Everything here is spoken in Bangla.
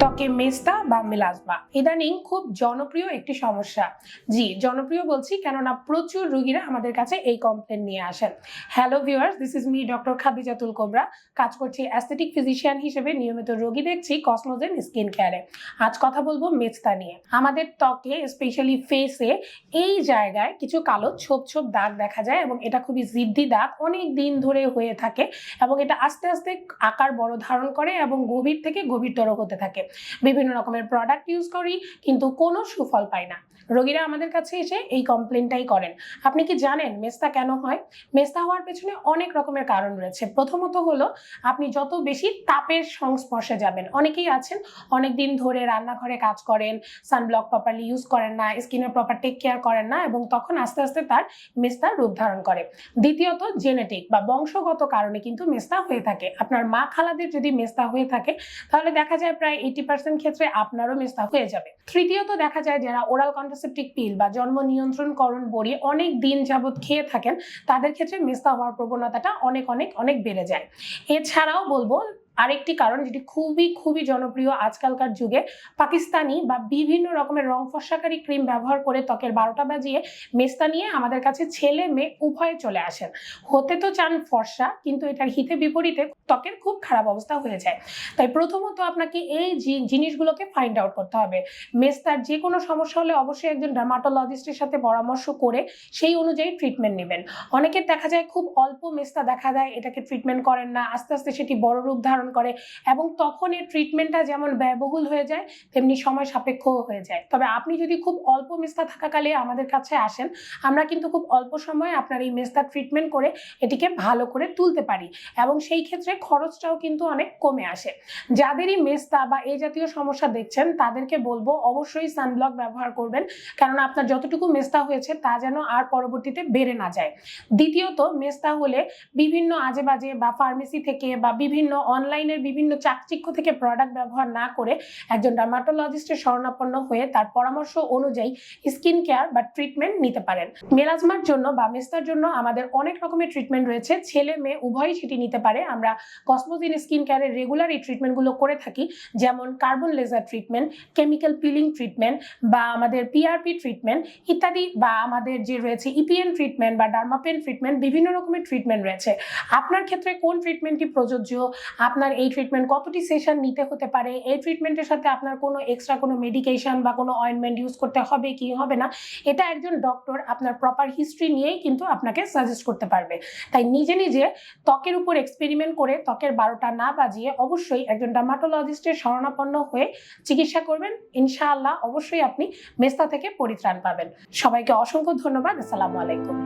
ত্বকে মেস্তা বা মেলাজমা। ইদানিং খুব জনপ্রিয় একটি সমস্যা। জি, জনপ্রিয় বলছি কেননা প্রচুর রুগীরা আমাদের কাছে এই কমপ্লেন নিয়ে আসেন। Hello viewers this is me doctor Khadijatul Kobra কাজ করছি অ্যাস্থেটিক ফিজিশিয়ান হিসেবে। নিয়মিত রোগী দেখছি কসমোজেন স্কিন কেয়ারে আজ কথা বলব মেস্তা নিয়ে। আমাদের ত্বকে স্পেশালি ফেসে এই জায়গায় কিছু কালো ছোপ ছোপ দাগ দেখা যায় এবং এটা খুবই জিদ্দি দাগ, অনেক দিন ধরে হয়ে থাকে এবং এটা আস্তে আস্তে আকার বড় ধারণ করে এবং গভীর থেকে গভীরতর হতে থাকে। বিভিন্ন রকমের প্রোডাক্ট ইউজ করি কিন্তু কোনো সুফল পাই না। রোগীরা আমাদের কাছে এসে এই কমপ্লেনটাই করেন। আপনি কি জানেন মেস্তা কেন হয়? মেস্তা হওয়ার পেছনে অনেক রকমের কারণ রয়েছে। প্রথমত হলো, আপনি যত বেশি তাপের সংস্পর্শে যাবেন, অনেকেই আছেন অনেক দিন ধরে রান্নাঘরে কাজ করেন সানব্লক প্রপারলি ইউজ করেন না স্কিনের প্রপার টেক কেয়ার করেন না, এবং তখন আস্তে আস্তে তার মেস্তা রূপ ধারণ করে। দ্বিতীয়ত জেনেটিক বা বংশগত কারণে কিন্তু মেস্তা হয়ে থাকে। আপনার মা খালাদের যদি মেস্তা হয়ে থাকে, তাহলে দেখা যায় প্রায় এইটি পার্সেন্ট ক্ষেত্রে আপনারও মেস্তা হয়ে যাবে। তৃতীয়ত দেখা যায় যারা ওরাল কন্ট্রাসেপটিক পিল বা জন্ম নিয়ন্ত্রণকরণ বড়ি অনেক দিন যাবৎ খেয়ে থাকেন, তাদের ক্ষেত্রে মেস্তা হওয়ার প্রবণতাটা অনেক অনেক অনেক বেড়ে যায়। এছাড়াও বলব আরেকটি কারণ যেটি খুবই খুবই জনপ্রিয় আজকালকার যুগে, পাকিস্তানি বা বিভিন্ন রকমের রং ফর্সাকারী ক্রিম ব্যবহার করে ত্বকের বারোটা বাজিয়ে মেস্তা নিয়ে আমাদের কাছে ছেলে মেয়ে উভয়ে চলে আসেন। হতে তো চান ফর্সা, কিন্তু এটার হিতে বিপরীতে ত্বকের খুব খারাপ অবস্থা হয়ে যায়। তাই প্রথমত আপনাকে এই জিনিসগুলোকে ফাইন্ড আউট করতে হবে। মেস্তার যে কোনো সমস্যা হলে অবশ্যই একজন ডার্মাটোলজিস্টের সাথে পরামর্শ করে সেই অনুযায়ী ট্রিটমেন্ট নেবেন। অনেকের দেখা যায় খুব অল্প মেস্তা দেখা দেয়, এটাকে ট্রিটমেন্ট করেন না, আস্তে আস্তে সেটি বড় রূপ ধারণ করে এবং তখন এই ট্রিটমেন্টটা যেমন ব্যয়বহুল হয়ে যায়, তেমনি সময় সাপেক্ষ হয়ে যায়। তবে আপনি যদি খুব অল্প মেস্তা থাকাকালে আমাদের কাছে আসেন, আমরা কিন্তু খুব অল্প সময়ে আপনার এই মেস্তা ট্রিটমেন্ট করে এটিকে ভালো করে তুলতে পারি এবং সেই ক্ষেত্রে খরচটাও কিন্তু অনেক কমে আসে। যাদেরই মেস্তা বা এই জাতীয় সমস্যা দেখছেন, তাদেরকে বলব অবশ্যই সানব্লক ব্যবহার করবেন কারণ আপনার যতটুকু মেস্তা হয়েছে তা যেন আর পরবর্তীতে বেড়ে না যায়। দ্বিতীয়ত, মেস্তা হলে বিভিন্ন আজে বাজে বা ফার্মেসি থেকে বা বিভিন্ন অনলাইনের বিভিন্ন চাকচিক্য থেকে প্রোডাক্ট ব্যবহার না করে একজন ডার্মাটোলজিস্টের শরণাপন্ন হয়ে তার পরামর্শ অনুযায়ী স্কিন কেয়ার বা ট্রিটমেন্ট নিতে পারেন। মেলাজমার জন্য বা মেস্তার জন্য আমাদের অনেক রকমের ট্রিটমেন্ট রয়েছে। ছেলে, মেয়ে, উভয়ই সেটি নিতে পারে। আমরা কসমোজিন স্কিন কেয়ারের রেগুলার এই ট্রিটমেন্টগুলো করে থাকি, যেমন carbon laser treatment chemical peeling treatment বা আমাদের পিআরপি ট্রিটমেন্ট ইত্যাদি বা আমাদের যে রয়েছে ইপিএন ট্রিটমেন্ট বা ডার্মাপেন ট্রিটমেন্ট বিভিন্ন রকমের ট্রিটমেন্ট রয়েছে। আপনার ক্ষেত্রে কোন ট্রিটমেন্টটি প্রযোজ্য? আপনার এই ট্রিটমেন্ট কতটি সেশন নিতে হতে পারে? এই ট্রিটমেন্টের সাথে আপনার কোনো এক্সট্রা কোনো মেডিকেশন বা কোনো অয়েনমেন্ট ইউজ করতে হবে কি হবে না? এটা একজন ডক্টর আপনার প্রপার হিস্ট্রি নিয়েই কিন্তু আপনাকে সাজেস্ট করতে পারবে। তাই নিজে নিজে ত্বকের উপর এক্সপেরিমেন্ট করে ত্বকের বারোটা না বাজিয়ে অবশ্যই একজন ডার্মাটোলজিস্টের শরণাপন্ন হয়ে চিকিৎসা করবেন। ইনশাআল্লাহ অবশ্যই আপনি মেস্তা থেকে পরিত্রাণ পাবেন। সবাইকে অসংখ্য ধন্যবাদ। আসসালামু আলাইকুম।